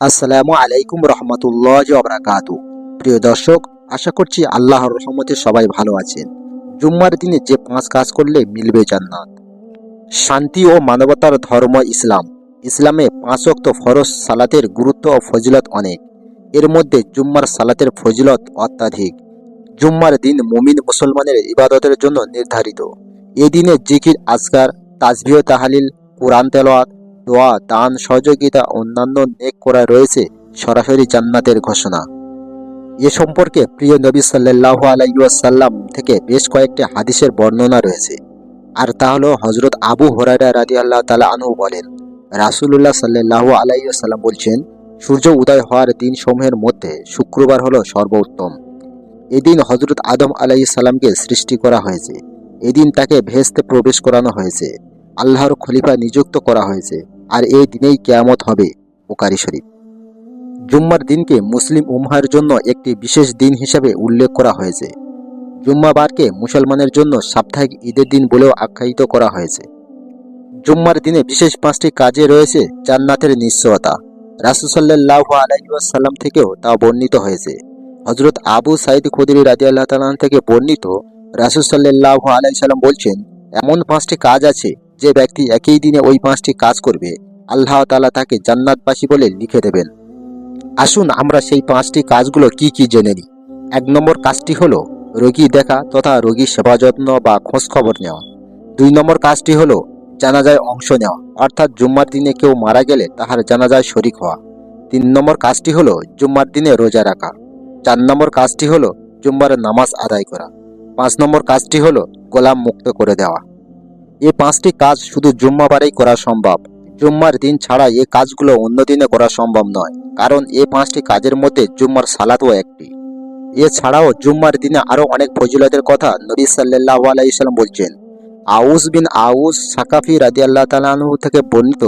আসসালামু আলাইকুম রহমতুল্লাহ অবরাকাতু প্রিয় দর্শক, আশা করছি আল্লাহর রহমতে সবাই ভালো আছেন। জুম্মার দিনে যে পাঁচ কাজ করলে মিলবে জান্নাত। শান্তি ও মানবতার ধর্ম ইসলাম। ইসলামে পাঁচ ওয়াক্ত ফরজ সালাতের গুরুত্ব ও ফজিলত অনেক। এর মধ্যে জুম্মার সালাতের ফজিলত অত্যাধিক। জুম্মার দিন মুমিন মুসলমানের ইবাদতের জন্য নির্ধারিত। এ দিনে জিকির, আজকার, তাজবিহ, তাহালিল, কোরআন তেলাওয়াত দোয়া, দান, সহযোগিতা অন্যান্য নেক করা রয়েছে, সরাসরি জান্নাতের ঘোষণা। এ সম্পর্কে প্রিয় নবী সাল্লাহ আলাইসাল্লাম থেকে বেশ কয়েকটি হাদিসের বর্ণনা রয়েছে। আর তা হল হজরত আবু হরাইরা রাজি আল্লাহ তালা আনহু বলেন রাসুল্লাহ সাল্লাহ আলাইসাল্লাম বলছেন, সূর্য উদয় হওয়ার দিন সমূহের মধ্যে শুক্রবার হল সর্বোত্তম। এদিন হজরত আদম আলাই সৃষ্টি করা হয়েছে। এদিন তাকে ভেস্তে প্রবেশ করানো হয়েছে। আল্লাহর খলিফা নিযুক্ত করা হয়েছে। আর এই দিনেই কেয়ামত হবে বুকারি শরীফ। জুম্মার দিনকে মুসলিম উম্মার জন্য একটি বিশেষ দিন হিসেবে উল্লেখ করা হয়েছে। জুম্মাবারকে মুসলমানের জন্য সাপ্তাহিক ঈদের দিন বলেও আখ্যায়িত করা হয়েছে। জুম্মার দিনে বিশেষ পাঁচটি কাজে রয়েছে জান্নাতের নিশ্চয়তা। রাসুসাল্লাহ আলাইসাল্লাম থেকেও তা বর্ণিত হয়েছে। হজরত আবু সাইদ খুদরি রাজি আল্লাহ থেকে বর্ণিত রাসুসাল্লাহ আলাইসাল্লাম বলছেন, এমন পাঁচটি কাজ আছে যে ব্যক্তি একই দিনে ওই পাঁচটি কাজ করবে, আল্লাহ তালা তাকে জান্নাতবাসী বলে লিখে দেবেন। আসুন আমরা সেই পাঁচটি কাজগুলো কি কি জেনে নিই। এক নম্বর কাজটি হলো রোগী দেখা তথা রোগীর সেবা যত্ন বা খোঁজ খবর নেওয়া। দুই নম্বর কাজটি হলো জানাজায় অংশ নেওয়া, অর্থাৎ জুম্মার দিনে কেউ মারা গেলে তাহার জানাজায় শরিক হওয়া। তিন নম্বর কাজটি হলো জুম্মার দিনে রোজা রাখা। চার নম্বর কাজটি হলো জুম্মার নামাজ আদায় করা। পাঁচ নম্বর কাজটি হলো গোলাম মুক্ত করে দেওয়া। এই পাঁচটি কাজ শুধু জুম্মাবারেই করা সম্ভব। জুম্মার দিন ছাড়া এই কাজগুলো অন্য দিনে করা সম্ভব নয়, কারণ এই পাঁচটি কাজের মধ্যে জুম্মার সালাতও একটি। এছাড়াও জুম্মার দিনে আরও অনেক ফজিলতের কথা নবী সাল্লাহ আলাইসাল্লাম বলছেন, আউস বিন আউস সাকাফি রাজি আল্লাহ তালাহু থেকে বর্ণিত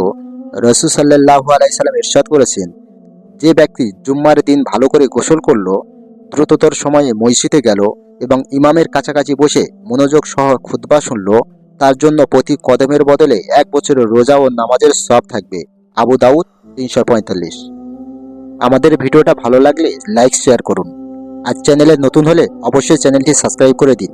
রসু সাল্লাহ আলাইসাল্লাম ইরশাদ করেছেন, যে ব্যক্তি জুম্মার দিন ভালো করে গোসল করল, দ্রুততর সময়ে মসজিদে গেল এবং ইমামের কাছাকাছি বসে মনোযোগ সহ খুতবা শুনল তার জন্য প্রতি কদমের বদলে এক বছরের রোজা ও নামাজের সব থাকবে। আবু দাউদ, তিনশো পঁয়তাল্লিশ। আমাদের ভিডিওটা ভালো লাগলে লাইক, শেয়ার করুন। আর চ্যানেলে নতুন হলে অবশ্যই চ্যানেলটি সাবস্ক্রাইব করে দিন।